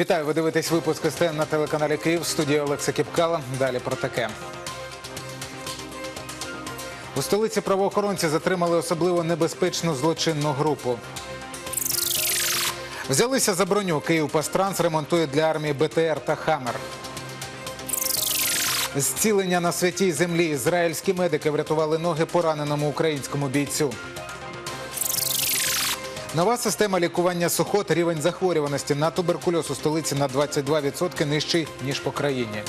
Вітаю, ви дивитесь випуск СТН на телеканалі Київ. В студії Олекса Кіпкала. Далі про таке. У столиці правоохоронці затримали особливо небезпечну злочинну групу. Взялися за броню. Київ Пастранс ремонтує для армії БТР та Хаммер. Зцілення на святій землі. Ізраїльські медики врятували ноги пораненому українському бійцю. Нова система лікування сухот. Рівень захворюваності на туберкульоз у столиці на 22% нижчий, ніж по країні.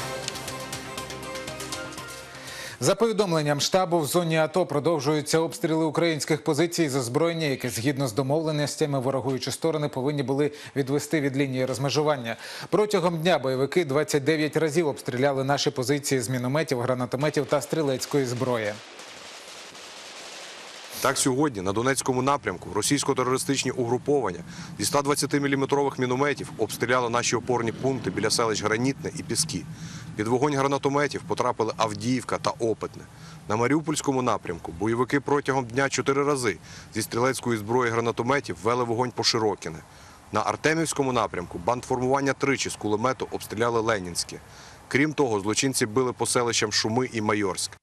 За повідомленням штабу, в зоні АТО продовжуються обстріли українських позицій з озброєння, яке згідно з домовленостями ворогуючі сторони повинні були відвести від лінії розмежування. Протягом дня бойовики 29 разів обстріляли наші позиції з мінометів, гранатометів та стрілецької зброї. Так сьогодні на Донецькому напрямку російсько-терористичні угруповання зі 120-мм мінометів обстріляли наші опорні пункти біля селищ Гранітне і Піски. Під вогонь гранатометів потрапили Авдіївка та Опитне. На Маріупольському напрямку бойовики протягом дня чотири рази зі стрілецької зброї гранатометів вели вогонь по Широкіне. На Артемівському напрямку бандформування тричі з кулемету обстріляли Ленінське. Крім того, злочинці били по селищам Шуми і Майорськ.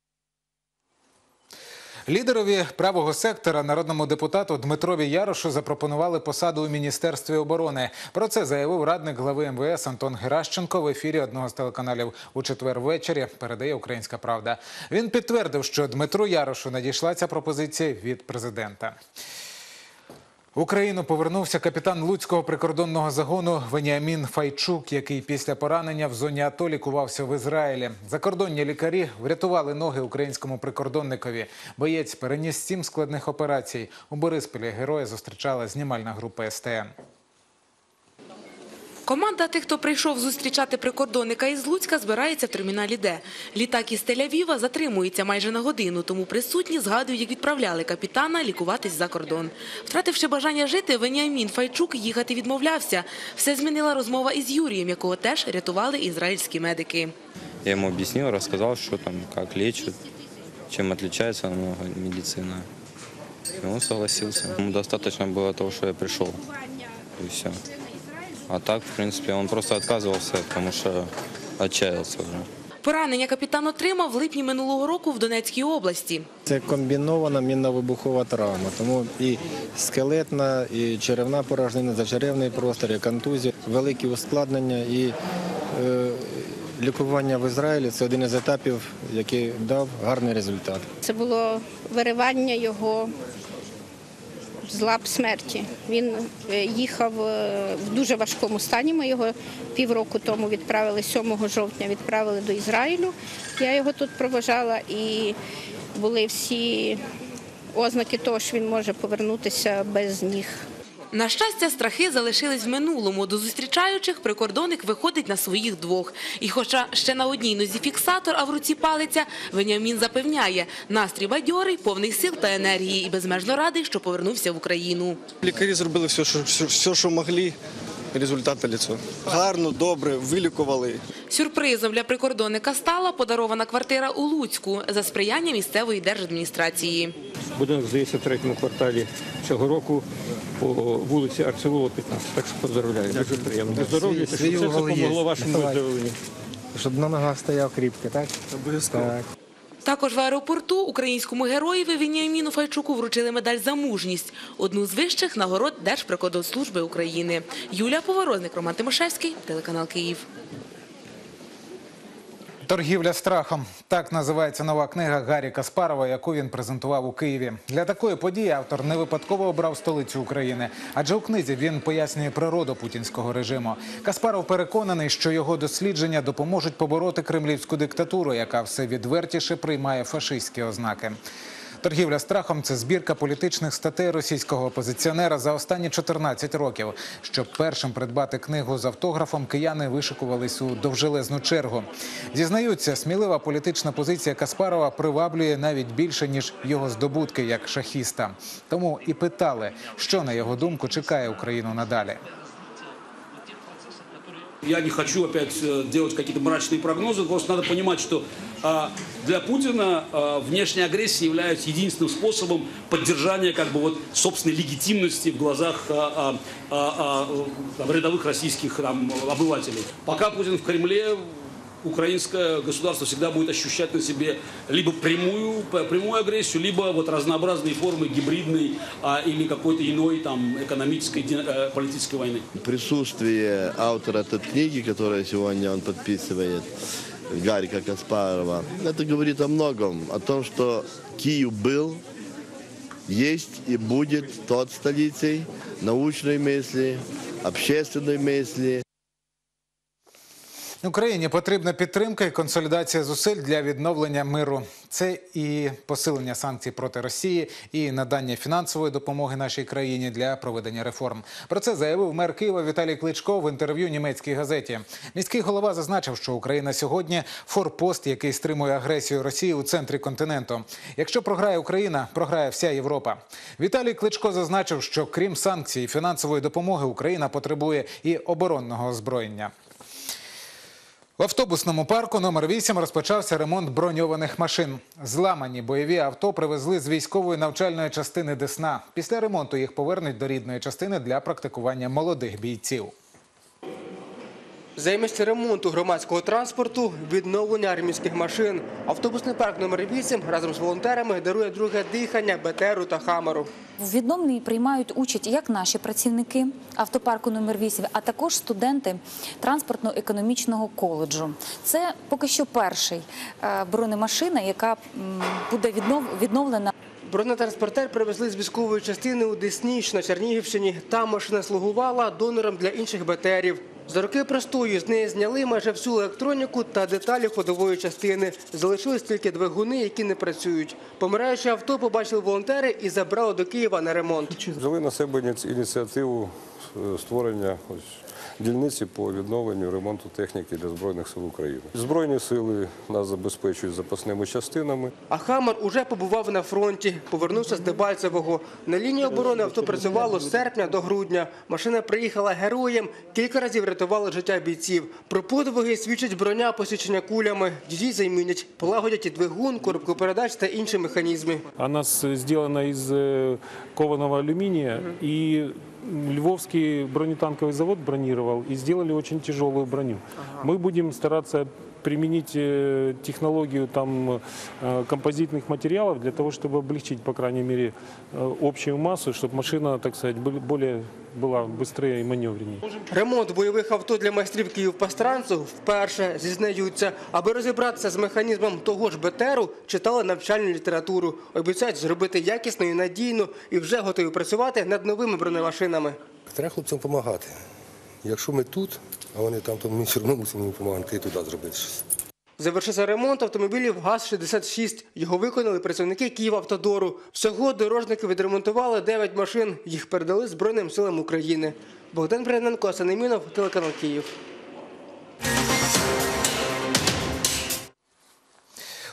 Лідерові правого сектора народному депутату Дмитрові Ярошу запропонували посаду у міністерстві оборони. Про це заявив радник глави МВС Антон Геращенко в ефірі одного з телеканалів у четвер ввечері. Передає Українська Правда. Він підтвердив, що Дмитру Ярошу надійшла ця пропозиція від президента. В Україну повернувся капітан Луцького прикордонного загону Веніамін Файчук, який після поранення в зоні АТО лікувався в Ізраїлі. Закордонні лікарі врятували ноги українському прикордонникові. Боєць переніс сім складних операцій. У Борисполі героя зустрічала знімальна група СТН. Команда тих, хто прийшов зустрічати прикордонника із Луцька, збирається в терміналі Д. Літак із Тель-Авіва затримується майже на годину, тому присутні згадують, як відправляли капітана лікуватись за кордон. Втративши бажання жити, Веніамін Файчук їхати відмовлявся. Все змінила розмова із Юрієм, якого теж рятували ізраїльські медики. Я ему объяснил, рассказал, что там, лечат, чем отличается намного медицина. И он согласился. Ему достаточно было того, что я пришел. И все. А так, в принципе, он просто отказывался, потому что отчаялся уже. Поранення капітан отримав в липні минулого року в Донецькій області. Це комбінована мінно-вибухова травма, тому і скелетна, і черевна порожнина, зачеревний простір, і контузія, великі ускладнення і е, лікування в Ізраїлі це один із етапів, який дав гарний результат. Це було виривання його з лап смерті. Він е, їхав е, в дуже важкому стані. Ми його півроку тому відправили, 7 жовтня відправили до Ізраїлю. Я його тут проважала і були всі ознаки того, що він може повернутися без ніг. На щастя, страхи залишились в минулому. До зустрічаючих прикордонник виходить на своїх двох. І хоча ще на одній нозі фіксатор, а в руці палиця, Веніамін запевняє, настрій бадьорий, повний сил та енергії і безмежно радий, що повернувся в Україну. Лікарі зробили все, що, все, що могли. Результат наліцо. Гарно, добре, вилікували. Сюрпризом для прикордонника стала подарована квартира у Луцьку за сприяння місцевої держадміністрації. Будинок здається в третьому кварталі цього року по вулиці Арцевого, 15. Так що поздравляю. Дуже приємно. Здоров'я, щоб Свій це угол є. допомогло вашому Давай. виздоровленню. Щоб на ногах стояв кріпко, так? Обов'язково. Так. Також в аеропорту українському героєві Веніаміну Файчуку вручили медаль за мужність, одну з вищих нагород Держприкордонслужби України. Юлія Поворозник, Роман Тимошевський, телеканал Київ. Торгівля страхом так називається нова книга Гаррі Каспарова, яку він презентував у Києві. Для такої події автор не випадково обрав столицю України, адже у книзі він пояснює природу путінського режиму. Каспаров переконаний, що його дослідження допоможуть побороти кремлівську диктатуру, яка все відвертіше приймає фашистські ознаки. Торгівля страхом це збірка політичних статей російського опозиціонера за останні 14 років. Щоб першим придбати книгу з автографом, кияни вишикувались у довжелезну чергу. Зізнаються, смілива політична позиція Каспарова приваблює навіть більше ніж його здобутки як шахіста. Тому і питали, що на його думку чекає Україну надалі. Я не хочу опять э, делать какие-то мрачные прогнозы, просто надо понимать, что а, для Путина а, внешняя агрессия является единственным способом поддержания как бы вот собственной легитимности в глазах а, рядовых российских там, обывателей. Пока Путин в Кремле, украинское государство всегда будет ощущать на себе либо прямую, прямую агрессию, либо вот разнообразные формы гибридной а, или какой-то иной там экономической, э, политической войны. присутствие автора этой книги, которую сегодня он подписывает, Гарика Каспарова, это говорит о многом. О том, что Киев был, есть и будет тот столицей научной мысли, общественной мысли, Україні потрібна підтримка і консолідація зусиль для відновлення миру. Це і посилення санкцій проти Росії, і надання фінансової допомоги нашій країні для проведення реформ. Про це заявив мер Києва Віталій Кличко в інтерв'ю німецькій газеті. Міський голова зазначив, що Україна сьогодні форпост, який стримує агресію Росії у центрі континенту. Якщо програє Україна, програє вся Європа. Віталій Кличко зазначив, що крім санкцій і фінансової допомоги, Україна потребує і оборонного озброєння. В автобусному парку номер 8 розпочався ремонт броньованих машин. Зламані бойові авто привезли з військової навчальної частини Десна. Після ремонту їх повернуть до рідної частини для практикування молодих бійців. Замість ремонту громадського транспорту, відновлення армійських машин. Автобусний парк номер 8 разом з волонтерами дарує друге дихання БТРу та Хамеру. В відновленні приймають участь як наші працівники автопарку номер 8 а також студенти транспортно-економічного коледжу. Це поки що перший е, бронемашина, яка буде відновлена. Бронетранспортер привезли з військової частини у Десні, що на Чернігівщині. Там машина слугувала донором для інших БТРів. За роки простою з неї зняли майже всю електроніку та деталі ходової частини. Залишились тільки двигуни, які не працюють. Помираюче авто побачили волонтери і забрали до Києва на ремонт. Взяли на себе ініці- ініціативу створення ось дільниці по відновленню ремонту техніки для Збройних сил України. Збройні сили нас забезпечують запасними частинами. А Хаммер уже побував на фронті, повернувся з Дебальцевого. На лінії оборони авто працювало з серпня до грудня. Машина приїхала героєм, кілька разів рятувала життя бійців. Про подвиги свідчить броня посічення кулями. Її замінять, полагодять і двигун, коробку передач та інші механізми. Она с- сделана из э, кованого алюминия, и Львовский бронетанковый завод бронировал и сделали очень тяжелую броню. Мы будем стараться применить э, технологию там, э, композитных материалов для того, чтобы облегчить, по крайней мере, э, общую массу, чтобы машина, так сказать, были- более была быстрее и маневреннее. Ремонт бойових авто для майстрів Київпастранцу вперше зізнаються. Аби розібратися з механізмом того ж БТРу, читали навчальну літературу. Обіцяють зробити якісно і надійно і вже готові працювати над новими бронемашинами. Треба хлопцям допомагати. Якщо ми тут, а вони там, то ми все одно мусимо допомагати туди зробити щось. Завершився ремонт автомобілів ГАЗ-66. Його виконали працівники Київавтодору. Всього дорожники відремонтували 9 машин. Їх передали Збройним силам України. Богдан Бряненко, Асанемінов, телеканал Київ.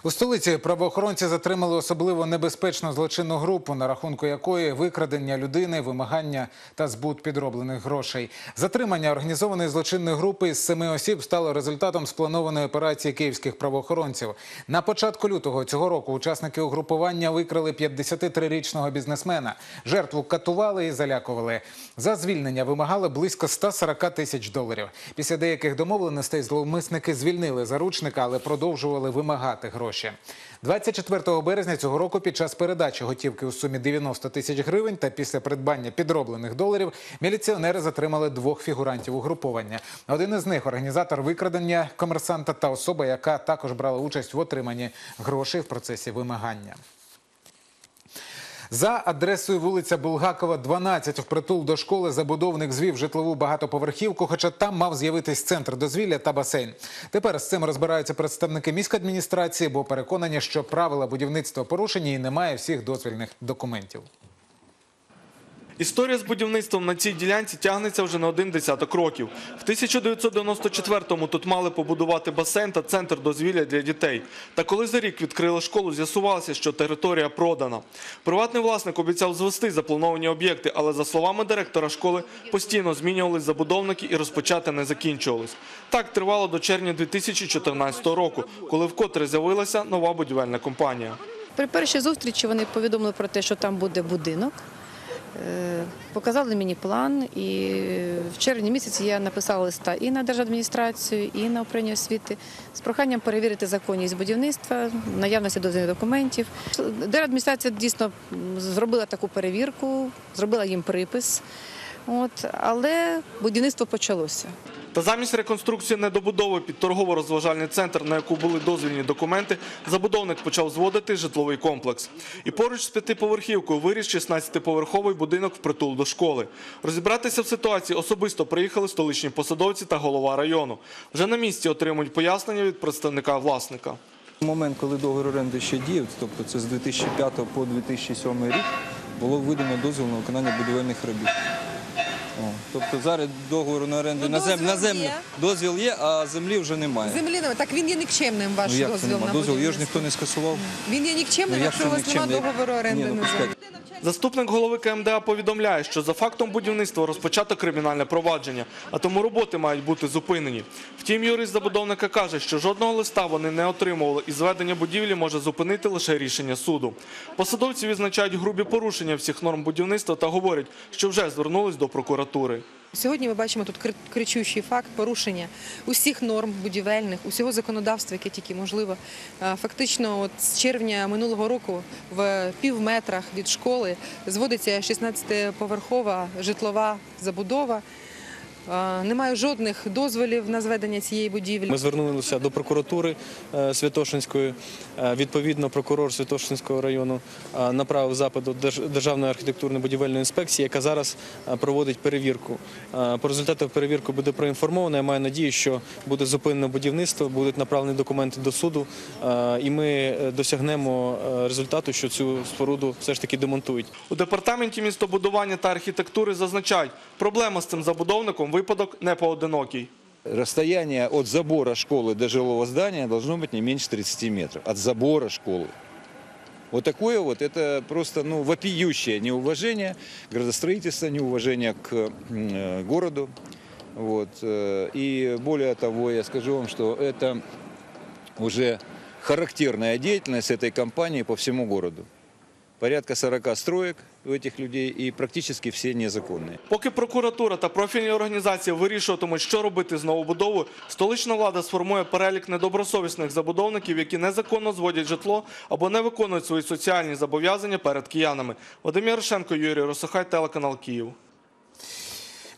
У столиці правоохоронці затримали особливо небезпечну злочинну групу, на рахунку якої викрадення людини, вимагання та збут підроблених грошей. Затримання організованої злочинної групи із семи осіб стало результатом спланованої операції київських правоохоронців. На початку лютого цього року учасники угрупування викрали 53-річного бізнесмена. Жертву катували і залякували. За звільнення вимагали близько 140 тисяч доларів. Після деяких домовленостей зловмисники звільнили заручника, але продовжували вимагати гроші. 24 березня цього року під час передачі готівки у сумі 90 тисяч гривень та після придбання підроблених доларів міліціонери затримали двох фігурантів угруповання. Один із них організатор викрадення комерсанта та особа, яка також брала участь в отриманні грошей в процесі вимагання. За адресою вулиця Булгакова, 12, впритул до школи забудовник звів житлову багатоповерхівку, хоча там мав з'явитись центр дозвілля та басейн. Тепер з цим розбираються представники міськадміністрації, бо переконані, що правила будівництва порушені і немає всіх дозвільних документів. Історія з будівництвом на цій ділянці тягнеться вже не один десяток років. В 1994-му тут мали побудувати басейн та центр дозвілля для дітей. Та коли за рік відкрили школу, з'ясувалося, що територія продана. Приватний власник обіцяв звести заплановані об'єкти, але за словами директора школи, постійно змінювались забудовники і розпочати не закінчувались. Так тривало до червня 2014 року, коли вкотре з'явилася нова будівельна компанія. При першій зустрічі вони повідомили про те, що там буде будинок. Е, Показали мені план, і в червні місяці я написала листа і на держадміністрацію, і на управління освіти з проханням перевірити законність будівництва, наявності дозвільних документів. Держадміністрація дійсно зробила таку перевірку, зробила їм припис. От, але будівництво почалося. Та замість реконструкції недобудови під торгово-розважальний центр, на яку були дозвільні документи, забудовник почав зводити житловий комплекс. І поруч з п'ятиповерхівкою виріс 16-поверховий будинок впритул до школи. Розібратися в ситуації особисто приїхали столичні посадовці та голова району. Вже на місці отримують пояснення від представника власника. Момент, коли договір оренди ще діяв, тобто це з 2005 по 2007 рік, було видано дозвіл на виконання будівельних робіт. О, тобто зараз договор на оренду на землю, на землю дозвіл є, а землі вже немає. Землі немає. Так він є нікчемним, ваш ну як це дозвіл немає? на Дозвіл, його ж будівництво. ніхто не скасував. Він є нікчемним, Ну, як якщо це у вас немає договору оренди Ні, ну, на почекайте. Заступник голови КМДА повідомляє, що за фактом будівництва розпочато кримінальне провадження, а тому роботи мають бути зупинені. Втім, юрист забудовника каже, що жодного листа вони не отримували, і зведення будівлі може зупинити лише рішення суду. Посадовці відзначають грубі порушення всіх норм будівництва та говорять, що вже звернулись до прокуратури. Сьогодні ми бачимо тут кричущий факт порушення усіх норм будівельних, усього законодавства, яке тільки можливо. Е, Фактично, от з червня минулого року в півметрах від школи зводиться 16-поверхова житлова забудова. Немає жодних дозволів на зведення цієї будівлі. Ми звернулися до прокуратури е, Святошинської. Е, Відповідно, прокурор Святошинського району е, направив запит до Державної архітектурно-будівельної інспекції, яка зараз проводить перевірку. По результатах перевірки буде проінформовано. Я маю надію, що буде зупинено будівництво, будуть направлені документи до суду, і ми досягнемо результату, що цю споруду все ж таки демонтують. У департаменті містобудування та архітектури зазначають, проблема з цим забудовником випадок не поодинокий. Расстояние от забора школы до жилого здания должно быть не меньше 30 метров. От забора школы. Вот такое вот, это просто ну, вопиющее неуважение градостроительства, неуважение к э, городу. Вот. э, И более того, я скажу вам, что это уже характерная деятельность этой компании по всему городу. Порядка 40 строек у этих людей і практически всі незаконні. Поки прокуратура та профільні організації вирішуватимуть, що робити з новобудовою, столична влада сформує перелік недобросовісних забудовників, які незаконно зводять житло або не виконують свої соціальні зобов'язання перед киянами. Вадим Ярошенко, Юрій Росохай, телеканал Київ.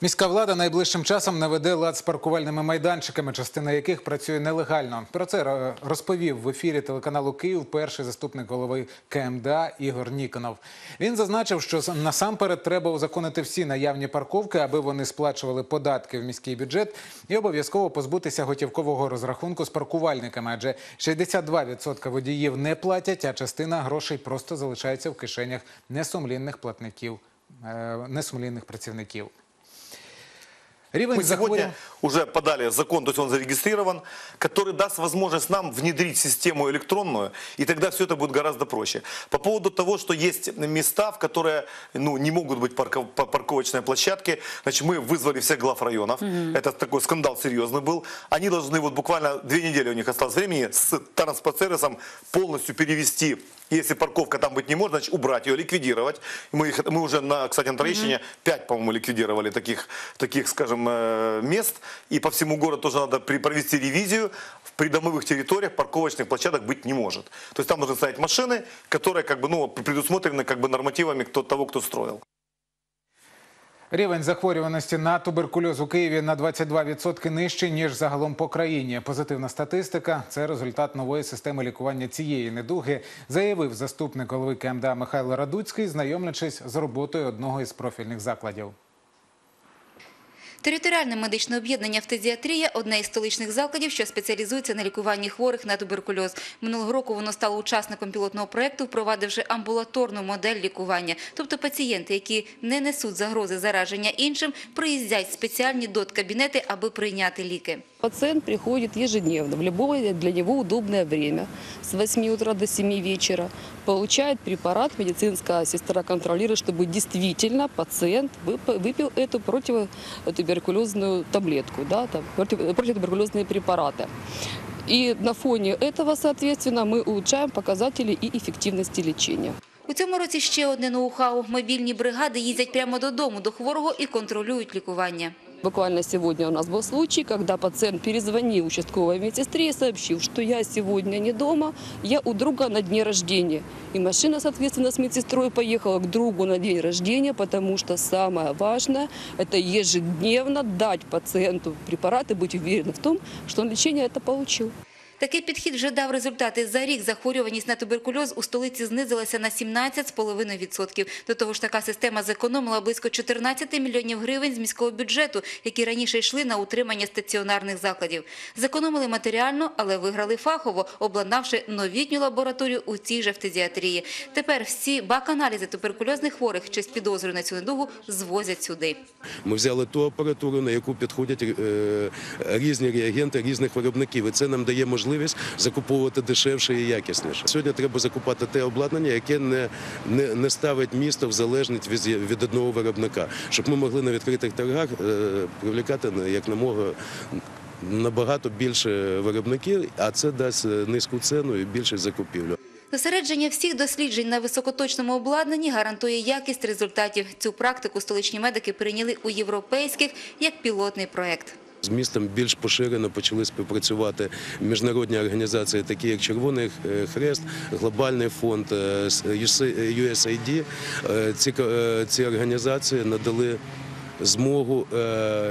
Міська влада найближчим часом наведе лад з паркувальними майданчиками, частина яких працює нелегально. Про це розповів в ефірі телеканалу Київ перший заступник голови КМДА Ігор Ніконов. Він зазначив, що насамперед треба узаконити всі наявні парковки, аби вони сплачували податки в міський бюджет, і обов'язково позбутися готівкового розрахунку з паркувальниками, адже 62% водіїв не платять, а частина грошей просто залишається в кишенях несумлінних платників, е, несумлінних працівників. Рівень Мы сегодня захворювань. уже подали закон, то есть он зарегистрирован, который даст возможность нам внедрить систему электронную, и тогда все это будет гораздо проще. По поводу того, что есть места, в которые ну, не могут быть парков- па- парковочные площадки, значит, мы вызвали всех глав районов. Это такой скандал серьезный был. Они должны вот буквально две недели у них осталось времени с транспоцерисом полностью перевести если парковка там быть не может, значит убрать ее, ликвидировать. Мы, их, мы уже, на, кстати, на Троещине 5, по-моему, ликвидировали таких, таких, скажем, э, мест. И по всему городу тоже надо при- провести ревизию. В придомовых территориях парковочных площадок быть не может. То есть там должны стоять машины, которые как бы, ну, предусмотрены как бы нормативами кто, того, кто строил. Рівень захворюваності на туберкульоз у Києві на 22% нижчий, ніж загалом по країні. Позитивна статистика – це результат нової системи лікування цієї недуги, заявив заступник голови КМДА Михайло Радуцький, знайомлячись з роботою одного із профільних закладів. Територіальне медичне об'єднання «Фтизіатрія» – одне із столичних закладів, що спеціалізується на лікуванні хворих на туберкульоз. Минулого року воно стало учасником пілотного проєкту, впровадивши амбулаторну модель лікування. Тобто пацієнти, які не несуть загрози зараження іншим, приїздять в спеціальні дот-кабінети, аби прийняти ліки. Пациент приходит ежедневно, в любое для него удобное время, с 8 утра до 7 вечера, получает препарат, медицинская сестра контролирует, чтобы действительно пациент вып- выпил эту противотуберкулезную таблетку, да, там, против- противотуберкулезные препараты. И на фоне этого, соответственно, мы улучшаем показатели и эффективности лечения. У цьому році ще одне ноу-хау. Мобільні бригади їздять прямо додому до хворого і контролюють лікування. Буквально сегодня у нас был случай, когда пациент перезвонил участковой медсестре и сообщил, что я сегодня не дома, я у друга на дне рождения. И машина, соответственно, с медсестрой поехала к другу на день рождения, потому что самое важное – это ежедневно дать пациенту препарат и быть уверенным в том, что он лечение это получил. Такий підхід вже дав результати. За рік захворюваність на туберкульоз у столиці знизилася на 17,5%. До того ж, така система зекономила близько 14 мільйонів гривень з міського бюджету, які раніше йшли на утримання стаціонарних закладів. Зекономили матеріально, але виграли фахово, обладнавши новітню лабораторію у цій же фтизіатрії. Тепер всі бак-аналізи туберкульозних хворих чи з підозрою на цю недугу звозять сюди. Ми взяли ту апаратуру, на яку підходять е, різні реагенти різних виробників. І це нам дає можливість закуповувати дешевше і якісніше. Сьогодні треба закупати те обладнання, яке не, не, не ставить місто в залежність від, від одного виробника, щоб ми могли на відкритих торгах е, привлікати як намога набагато більше виробників, а це дасть е, низьку ціну і більше закупівлю. Зосередження всіх досліджень на високоточному обладнанні гарантує якість результатів. Цю практику столичні медики прийняли у європейських як пілотний проект. З містом більш поширено почали співпрацювати міжнародні організації, такі як Червоний е, Хрест, Глобальний фонд, USAID. Е, Ці, е, ці організації надали змогу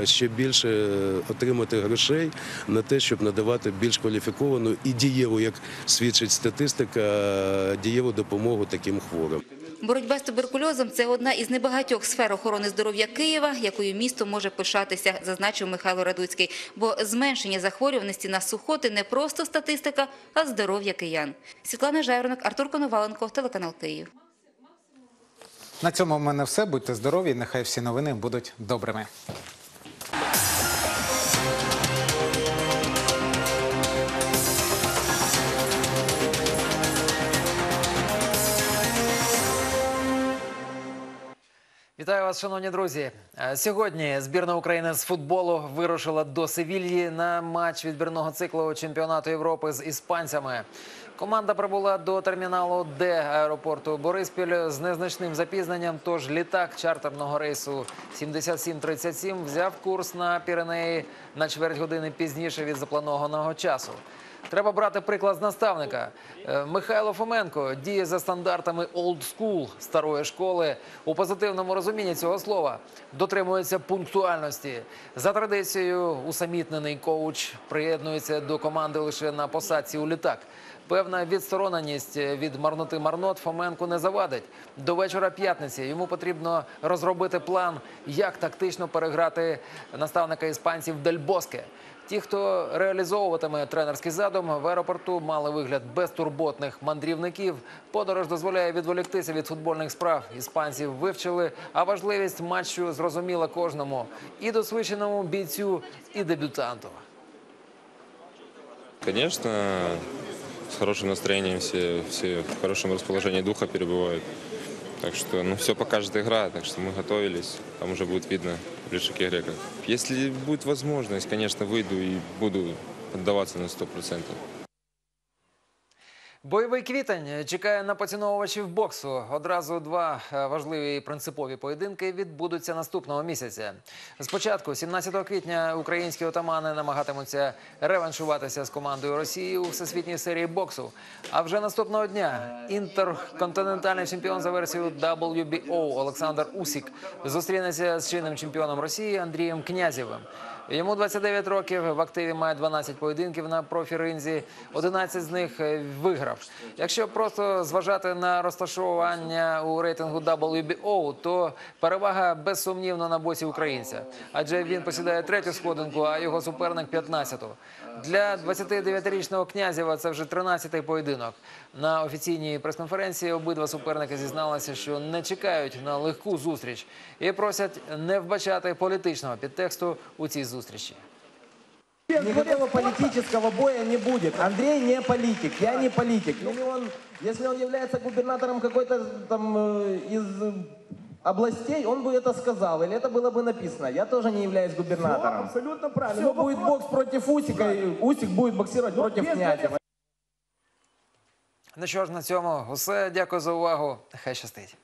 ще більше отримати грошей на те, щоб надавати більш кваліфіковану і дієву, як свідчить статистика, дієву допомогу таким хворим. Боротьба з туберкульозом – це одна із небагатьох сфер охорони здоров'я Києва, якою місто може пишатися, зазначив Михайло Радуцький. Бо зменшення захворюваності на сухоти не просто статистика, а здоров'я киян. Світлана Жайворонок, Артур Коноваленко, телеканал Київ. На цьому в мене все. Будьте здорові. Нехай всі новини будуть добрими. Вас, шановні друзі. Е, Сьогодні збірна України з футболу вирушила до Севільї на матч відбірного циклу чемпіонату Європи з іспанцями. Команда прибула до терміналу Д аеропорту Бориспіль з незначним запізненням. Тож літак чартерного рейсу 7737 взяв курс на Піренеї на чверть години пізніше від запланованого часу. Треба брати приклад з наставника. Е, Михайло Фоменко діє за стандартами old school старої школи у позитивному розумінні цього слова. Дотримується пунктуальності. За традицією, усамітнений коуч приєднується до команди лише на посадці у літак. Певна відстороненість від марноти марнот Фоменку не завадить. До вечора п'ятниці йому потрібно розробити план, як тактично переграти наставника іспанців Дель Боске. Ті, хто реалізовуватиме тренерський задум, в аеропорту мали вигляд безтурботних мандрівників. Подорож дозволяє відволіктися від футбольних справ. Іспанців вивчили, а важливість матчу зрозуміла кожному і досвідченому бійцю, і дебютанту. Конечно, с хорошим настроением все, все в хорошем расположении духа перебывают. Так что, ну, все покажет игра, так что мы готовились. Там уже будет видно к игре. Если будет возможность, конечно, выйду и буду поддаваться на 100%. Бойовий квітень чекає на поціновувачів боксу. Одразу два е, важливі принципові поєдинки відбудуться наступного місяця. Спочатку, 17 квітня, українські отамани намагатимуться реваншуватися з командою Росії у всесвітній серії боксу. А вже наступного дня інтерконтинентальний чемпіон за версією WBO Олександр Усік зустрінеться з чинним чемпіоном Росії Андрієм Князєвим. Йому 29 років, в активі має 12 поєдинків на профі-ринзі, 11 з них е, виграв. Якщо просто зважати на розташування у рейтингу WBO, то перевага безсумнівно на боці українця. Адже він посідає третю сходинку, а його суперник 15-ту. Для 29-річного князєва це вже 13-й поєдинок. На офіційній прес-конференції обидва суперники зізналися, що не чекають на легку зустріч і просять не вбачати політичного підтексту у цій зустрічі. Никакого политического боя не будет. Андрей не политик, я не политик. Если он, если он является губернатором какой-то там из э, областей, он бы это сказал, или это было бы написано. Я тоже не являюсь губернатором. Все, абсолютно правильно. Все, Но ну, будет вопрос... бокс против Усика, правильно. и Усик будет боксировать Но против Князева. Ну що ж, на цьому усе. Дякую за увагу. Хай щастить.